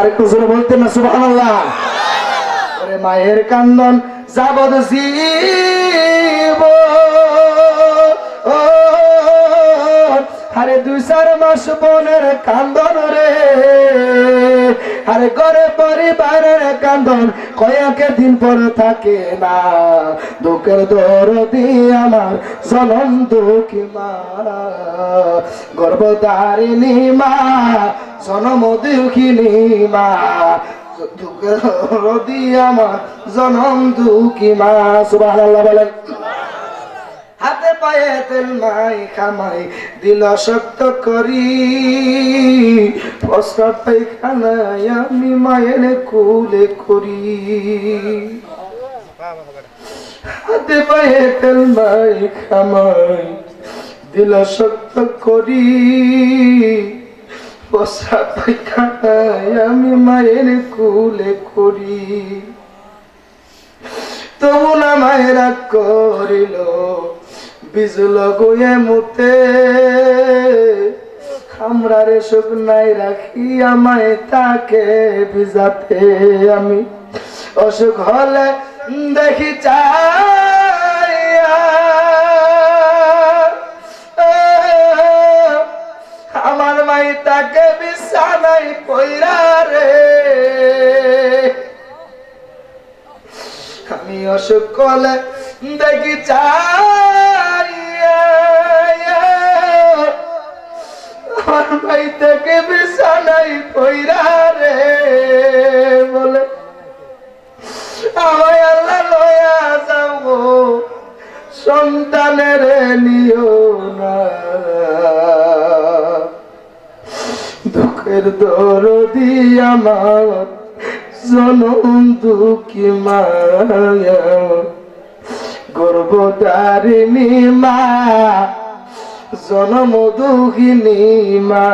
আরেকটু জোরে বলতেন না সুবাহ মায়ের কান্দন যাবদ জীব। আরে দুই চার মাস বোনের কান্দন রে। আরে ঘরে পরিবারের কান্দন কয়েক দিন পর থাকে না। দুঃখের দরদি আমার, জনম দুঃখী মা। গর্ভধারিণী মা, জনম দুঃখিনী মা। দুঃখের দরদি আমার, জনম দুঃখী মা। সুবহানাল্লাহ বলেন। হাতে পায়ে তেল মাই খামাই দিল শক্ত করি। আমি মায়ের কুলে করি। হাতে পায়ে তেল মাই খামাই দিল শক্ত করি। প্রস্রাব পায়খানায় আমি মায়ের কুলে করি। তবু না মায়েরা করিল বিজুল গুয়ে মুতে। খামরারে শুকনাই রাখি আমায় তাকে ভিজাতে আমি। অসুখ হলে দেখি চাইয়া। আমার মাই তাকে বিছানাই পইরা রে। আমি অসুখ করলে দেখি চাইয়া ভাই থেকে বিছানাই পইরা রে, বলে, আমায় আল্লাহ লয়া যাব সন্তানের নিও না। দুঃখের দরদি আমার, জনম দুঃখী মায়া। গর্ভধারিণী মা জনম দুঃখিনী মা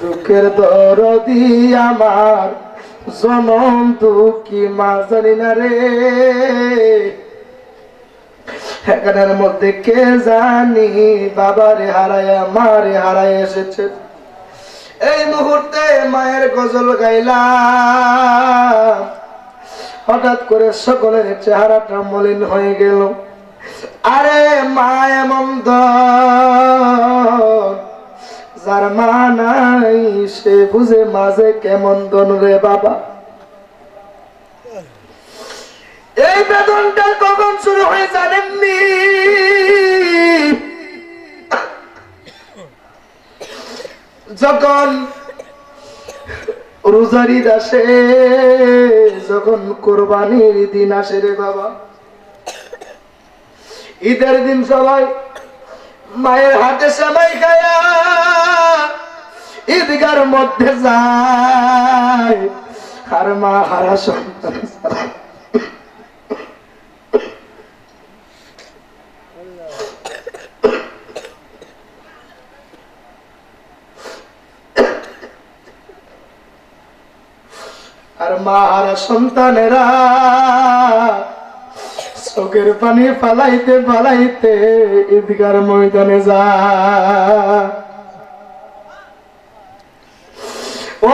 দুঃখের দরদি আমার। জনম দুঃখী মা জানি না রে। এখানের মধ্যে কে জানি বাবারে হারায়, মারে হারায় এসেছে। এই মুহূর্তে মায়ের গজল গাইলাম। হঠাৎ করে সকলের চেহারাটা মলিন হয়ে গেল। আরে মা এমন যার মা নাই, সে বুঝে মাঝে কেমন দন রে বাবা। এই বেদনটা কখন শুরু হয়ে জানেননি? যখন রোজারিদ আসে যখন কোরবানির দিন আসে রে বাবা। ঈদের দিন সবাই মায়ের হাতে সবাই খায়া ঈদগার মধ্যে যায়। আর মা হারা সন্তান আর মা আর সন্তানেরা চোখের পানি ফালাইতে ফালাইতে ঈদগার ময়দানে যা।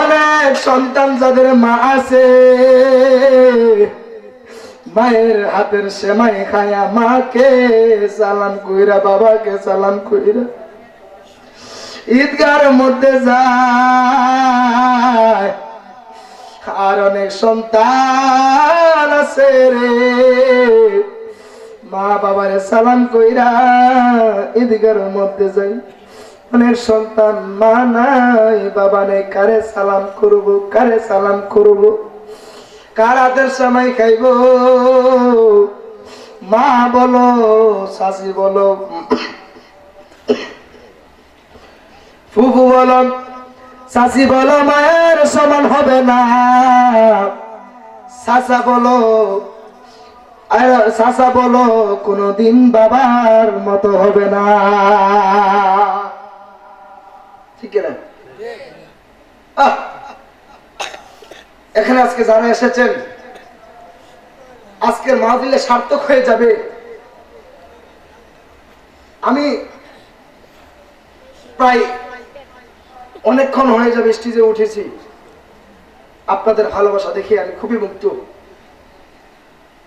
অনেক সন্তান যাদের মা আছে, মায়ের হাতের সেমাই খায়া মাকে সালাম কইরা, বাবাকে সালাম কইরা ঈদগার মধ্যে যায়। আর অনেক সন্তান আছে রে মা বাবারে সালাম কইরা ঈদগার মধ্যে যাই। অনেক সন্তান, মা নাই, বাবা নেই, কারে সালাম করব, কারে সালাম করব? কার হাতের সময় খাইব? মা বলো, শাশি বলো, ফুফু বলো, শাশি বলো, মায়ের সমান হবে না। চাচা বলো চাচা বলো, কোনদিন বাবার মতো হবে না। ঠিক না এখানে আজকে যারা এসেছেন আজকের মাহফিলে সার্থক হয়ে যাবে। আমি প্রায় অনেকক্ষণ হয়ে যাবে স্টেজে উঠেছি। আপনাদের ভালোবাসা দেখে আমি খুবই মুক্ত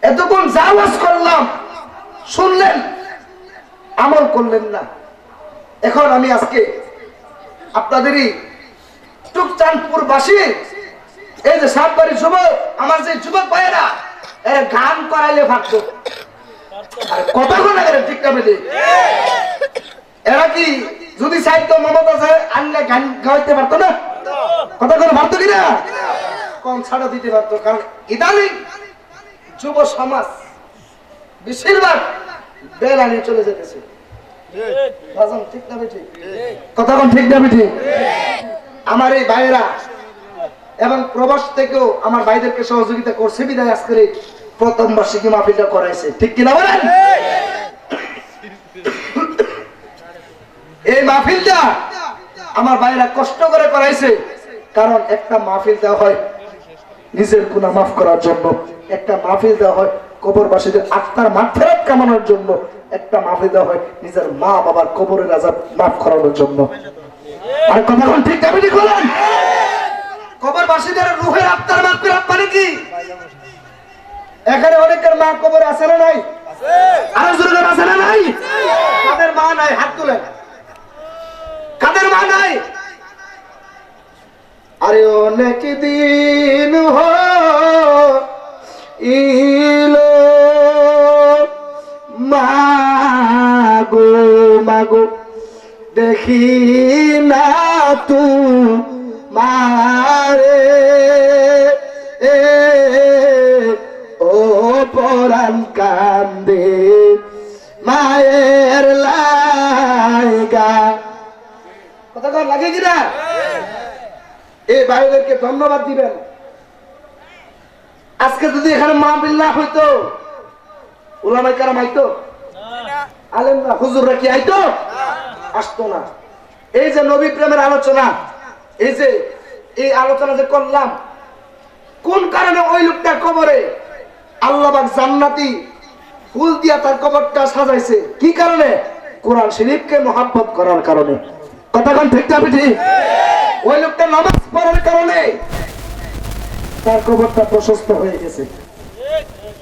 এতক্ষণ যা ওয়াজ করলাম, শুনলেন? আমল করলেন না। এখন আমি আজকে আপনাদেরই টুকচাঁদপুর বাসী এই যে সাতবাড়ি যুবক, আমার যে যুবক ভাইয়েরা, এরা গান করাইলে ভাবতো কথা কোন ঠিক এরা কি যদি চাইতো মমতা আনলে গান গাইতে পারতো না? কথা পারতো কিনা? কম ছাড়া দিতে পারতো, কারণ ইদানিং যুব সমাজ বেশিরভাগ বেলা নিয়ে চলে যেতেছে। কথা ঠিক না আমার এই ভাইয়েরা এবং প্রবাস থেকেও আমার ভাইদেরকে সহযোগিতা করছে, বিদায় আজকের এই প্রথম বার্ষিকী মাহফিলটা করাইছে। ঠিক কিনা বলেন? এই মাহফিলটা আমার ভাইরা কষ্ট করে করাইছে, কারণ একটা মাহফিল দেওয়া হয় নিজের গুণা মাফ করার জন্য। একটা মাহফিল দেওয়া হয় কবরবাসীদের আত্মার মাঠ ফেরত কামানোর জন্য। একটা মাহফিল দেওয়া হয় নিজের মা বাবার কবরের আজাব মাফ করানোর জন্য। আর কথা কোন ঠিক কবরবাসীদের রুহের আত্মার মাফ মানে কি? এখানে অনেকের মা কবর আছে না নাই? আরও জোরে আছে না নাই? কাদের মা নাই হাত তুলেন কাদের মা নাই আরে অনেক দিন ইলো মাগো মাগো দেখি না তু মারে এ ও পরাণ কান্দে মায়ের লাইগা। কথা লাগে কিনা এই ভাইদেরকে ধন্যবাদ দিবেন। আজকে যদি এখানে মাহবিল না হইতো ওলামাই কারাম আইতো? আলেম না হুজুররা কি আইতো? আসতো না। এই যে নবী প্রেমের আলোচনা, এই যে এই আলোচনা যে করলাম, কোন কারণে ওই লোকটা কবরে? আল্লাহবাক জান্নাতি ফুল দিয়া তার কবরটা সাজাইছে। কি কারণে? কোরআন শরীফকে মহাব্বত করার কারণে। কথা কোন ঠিক ঠিক ওই লোকটা নামাজ পড়ার কারণে তার কবরটা প্রশস্ত হয়ে গেছে।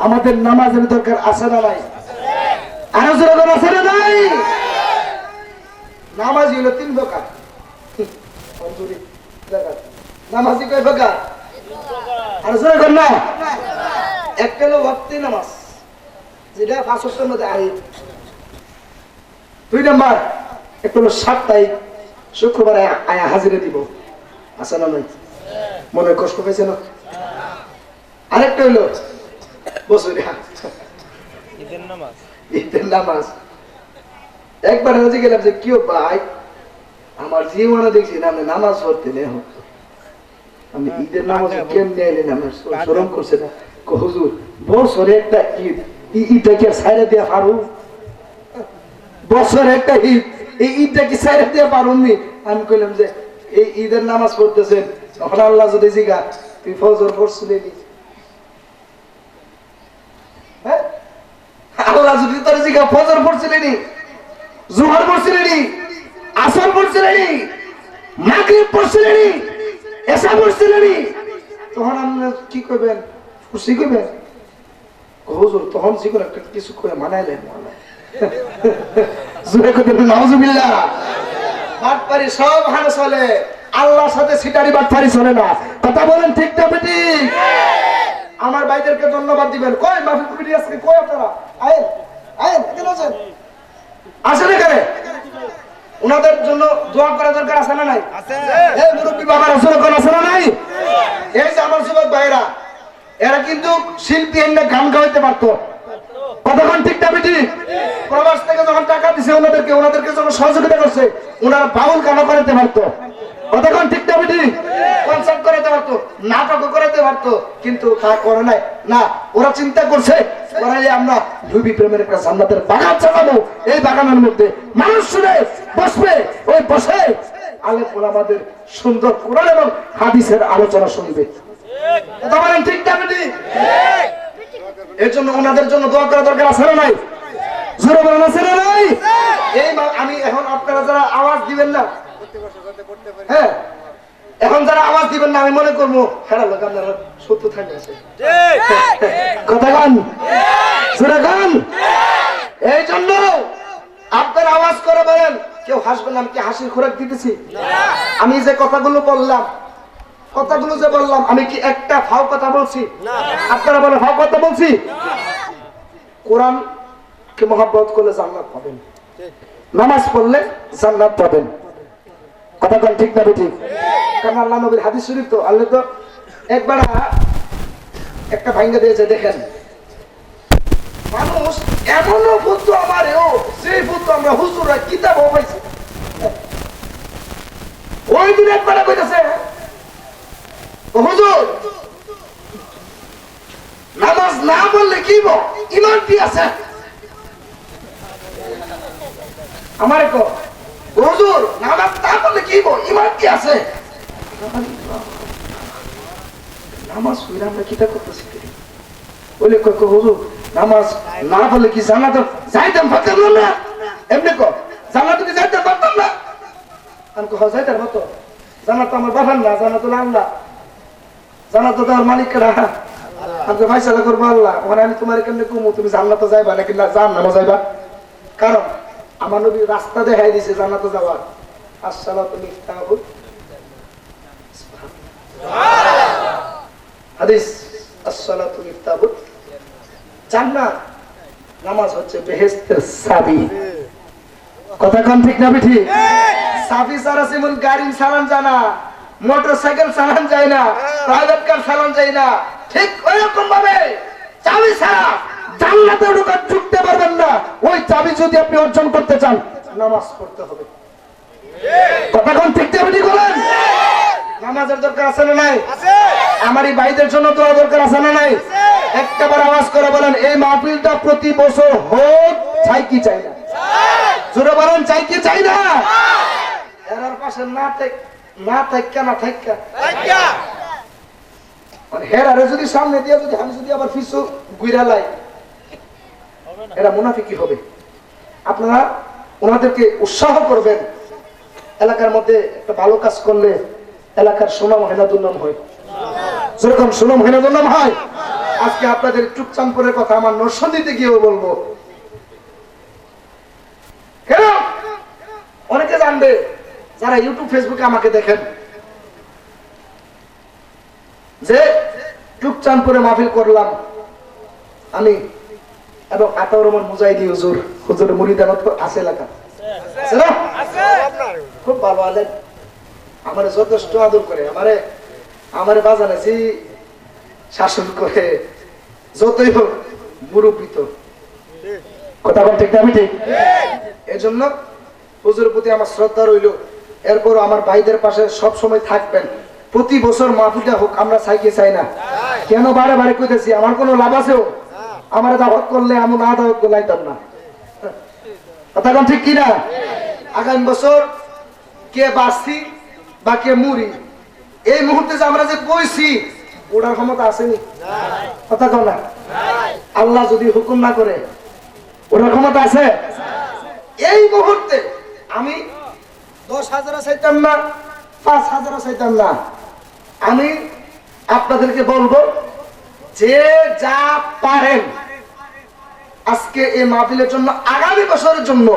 আমাদের নামাজের দরকার আছে না নাই? আরও জোরে আছে না নাই? নামাজি হলো তিন প্রকার। নামাজি কয় প্রকার? আর জোরে একটা হলো ভক্তি নামাজ, যেটা পাঁচ আহি। দুই নাম্বার, একটা হলো সাপ্তাহিক শুক্রবারে আয়া হাজিরে দিব। আছে না নাই? মনে কষ্ট পেয়েছে না? আরেকটা হইল বছরে ঈদের নামাজ। ঈদের নামাজ। একবার হচ্ছে গেলাম যে কেউ ভাই আমার জীবনে দেখছি না আমি নামাজ পড়তে নেই আমি ঈদের নামাজ কেমনি আইলেন? আমার শরম করছে না। হুজুর বছরে একটা ঈদ। এই ঈদটা কি সাইরে দিয়া পারু বছরে একটা ঈদ। এই ঈদটা কি সাইরে দিয়া পারুননি আমি কইলাম যে, এই ঈদের নামাজ পড়তেছেন। তখন আল্লাহ যদি জিগা, তুই ফজর পড়ছিলি হ্যাঁ? আল্লাহ যদি তোর জিগা ফজর পড়ছিলেনি জোহর পড়ছিলেনি আসর পড়ছিলেনি মাগরিব পড়ছিলেনি এসা পড়ছিলেনি তখন আপনি কি করবেন খুশি করবেন হুজুর, তখন কোনো একটা কিছু করে মানাইলেন। জোরে করতে নাউজুবিল্লাহ। বাটপারি সব হারে চলে। আল্লাহর সাথে সিটারি বাটপারি চলে না। কথা বলেন ঠিক না বেটি? আমার ভাইদেরকে ধন্যবাদ দিবেন। কই মাহফিল কমিটি আজকে কই আপনারা? আয়েন আয়েন এখানে আছেন আসেন এখানে। ওনাদের জন্য দোয়া করা দরকার আছে না নাই? এই মুরব্বী বাবার আসলে কোন আছে না নাই? এই যে আমার যুবক ভাইরা এরা কিন্তু শিল্পী এনে গান গাইতে পারতো। কতক্ষণ ঠিক না বেটি প্রবাস থেকে যখন টাকা দিছে ওনাদেরকে যখন সহযোগিতা করছে, ওনারা বাউল গানও করাতে পারতো? কতক্ষণ ঠিক আমাদের সুন্দর কোরআন এবং হাদিসের আলোচনা শুনবে। কথা বলেন ঠিক এর জন্য ওনাদের জন্য দোয়া করা দরকার আছে না নাই? জোরে বলেন আছে না নাই? এই আমি এখন আপনারা যারা আওয়াজ দিবেন না হ্যাঁ এখন যারা আওয়াজ দিবেন না আমি মনে করব হ্যাঁ লোক আপনারা সত্য থাকে আছে। কথা গান গান এই জন্য আপনার আওয়াজ করে বলেন কেউ হাসবেন না, আমি কি হাসির খোরাক দিতেছি? আমি যে কথাগুলো বললাম কথাগুলো যে বললাম আমি কি একটা ফাও কথা বলছি? আপনারা বলে ফাও কথা বলছি? কোরআন কে মহাব্বত করলে জান্নাত পাবেন। নামাজ পড়লে জান্নাত পাবেন। কথা কোন ঠিক না ঠিক কারণ আল্লাহ নবীর হাদিস শরীফ তো, আল্লাহ তো একবার একটা ভাঙ্গা দিয়েছে, দেখেন। মানুষ এমনও বুদ্ধ আমারেও সেই বুদ্ধ আমরা হুজুরা পাইছি। ওই দিন একবার কইতেছে হুজুর, নামাজ না বললে কি ইমান কি আছে? আমার কো হুজুর নামাজ না বললে কি বল ইমান কি আছে? নামাজ হইলে আমরা কিতা করতেছি বলে কয়, হুজুর নামাজ না বললে কি জানাতো? যাইতাম পারতাম না না। এমনি কো জানাতো কি যাইতাম পারতাম না? আমি কো হ্যাঁ, যাইতাম হতো। জানা তো আমার বাবার না জানা তো আল্লাহ। জানা তো তোমার মালিক কেনা আমি তো ফাইসালা করব আল্লাহ। ওখানে আমি তোমার কেমনি কমু? তুমি জান্নাতে যাইবা নাকি না জান নামো যাইবা? কারণ আমার নবী রাস্তা দেখাই দিছে জান্নাতে যাওয়ার। আসসালাম নামাজ হচ্ছে ঠিক না গাড়ি চালান যায় না মোটরসাইকেল চালান না চালান ঠিক ওইরকম ভাবে চাবি ছাড়া জান্নাতে ঢুকা ঢুকতে পারবেন না। ওই চাবি যদি আপনি অর্জন করতে চান নামাজ পড়তে হবে। কথা ঠিক না বলেন? নামাজের দরকার আছে না নাই? আমার এই ভাইদের জন্য দোয়া দরকার আছে না নাই? একটাবার আওয়াজ করে বলেন এই মাহফিলটা প্রতি বছর হোক চাই কি চাই না? জোরে বলেন চাই কি চাই না? এরার পাশে না না থাকা না থাকা। হেরারে যদি সামনে দিয়ে যদি আমি যদি আবার পিছু গুইরা লাই এরা মুনাফিকি হবে। আপনারা ওনাদেরকে উৎসাহ করবেন। এলাকার মধ্যে একটা ভালো কাজ করলে এলাকার সুনাম হেনাদুন্নাম হয়। যেরকম সুনাম হেনাদুন্নাম হয়, আজকে আপনাদের চুপচাম্পুরের কথা আমার নরসন্দিতে গিয়েও বলব। কেন? অনেকে জানবে, যারা ইউটিউব ফেসবুকে আমাকে দেখেন। যে চুপচানপুরে মাহফিল করলাম, আমি এবং আতাউর রহমান মুজাহিদি হুজুর হুজুরের মুড়িদানত আছে এলাকা। আছে না? খুব ভালো আলেন আমারে যথেষ্ট আদর করে আমারে আমারে বাজানে যে শাসন করে যতই হোক মুরব্বী তো। কথা বল ঠিক আমি ঠিক এই জন্য হুজুরের প্রতি আমার শ্রদ্ধা রইল। এরপর আমার ভাইদের পাশে সব সময় থাকবেন। প্রতি বছর মাহফিলটা হোক আমরা চাইকে চাই না। কেন বারে বারে কইতেছি আমার কোনো লাভ আছেও আমার দাওয়াত করলে আমি না দাওয়াত করলাইতাম না। কোন ঠিক কিনা? আগামী বছর কে বাঁচছি বা কে মুড়ি এই মুহূর্তে যে আমরা যে বইছি, ওটার ক্ষমতা আসেনি। কথা কও না? আল্লাহ যদি হুকুম না করে, ওটার ক্ষমতা আছে? এই মুহূর্তে আমি দশ হাজার চাইতাম না, পাঁচ হাজার চাইতাম না। আমি আপনাদেরকে বলব, যে যা পারেন আজকে এই মাহফিলের জন্য, আগামী বছরের জন্য,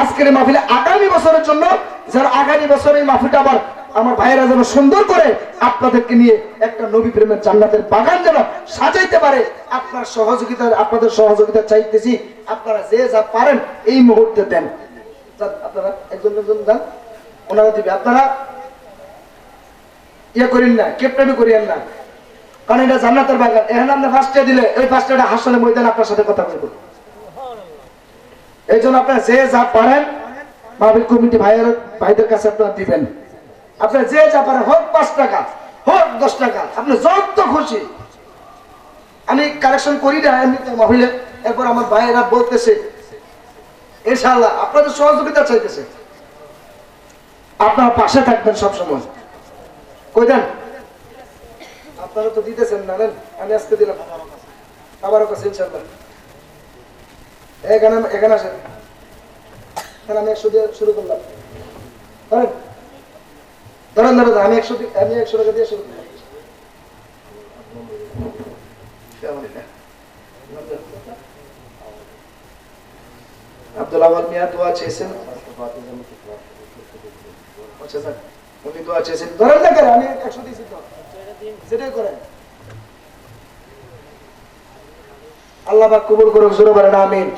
আজকের এই মাহফিলে আগামী বছরের জন্য যেন আগামী বছর এই মাহফিলটা আবার আমার ভাইয়েরা যেন সুন্দর করে আপনাদেরকে নিয়ে একটা নবী প্রেমের জান্নাতের বাগান যেন সাজাইতে পারে। আপনার সহযোগিতা, আপনাদের সহযোগিতা চাইতেছি। আপনারা যে যা পারেন এই মুহূর্তে দেন। আপনারা একজন একজন যান। ওনারা দিবে। আপনারা ইয়ে করেন না, কেপ্টেমি করিয়েন না। কারণ এটা জান্নাতের বাগান। এখানে আপনি ফার্স্টে দিলে ওই ফার্স্টে হাসলে ময়দান আপনার সাথে কথা বলব। এই জন্য আপনারা যে যা পারেন মাহবিল কমিটি ভাইয়ের, ভাইদের কাছে আপনারা দিবেন। আপনার যে যা পারেন, হোক পাঁচ টাকা, হোক দশ টাকা, আপনি যত খুশি। আমি কালেকশন করি না, এমনিতে মহিলে এরপর আমার ভাইয়েরা বলতেছে, ইনশাআল্লাহ, আপনাদের সহযোগিতা চাইতেছে। আপনারা পাশে থাকবেন সবসময়। কই দেন? আপনারা তো দিতেছেন না, নেন। আমি আজকে দিলাম। আবারও কাছে, ইনশাআল্লাহ। এখানে এখানে আসেন। আমি একশো দিয়ে শুরু করলাম। ধরেন। ধরেন আমি একশো আমি একশো টাকা দিয়ে শুরু আব্দুল আওয়াল মিয়া দোয়া চেয়েছেন। আচ্ছা উনি দোয়া চেয়েছেন। ধরেন না কেন, আমি একশো দিয়েছি তো। সেটাই করেন। আল্লাহ কবুল করুক জোরে বলেন আমিন।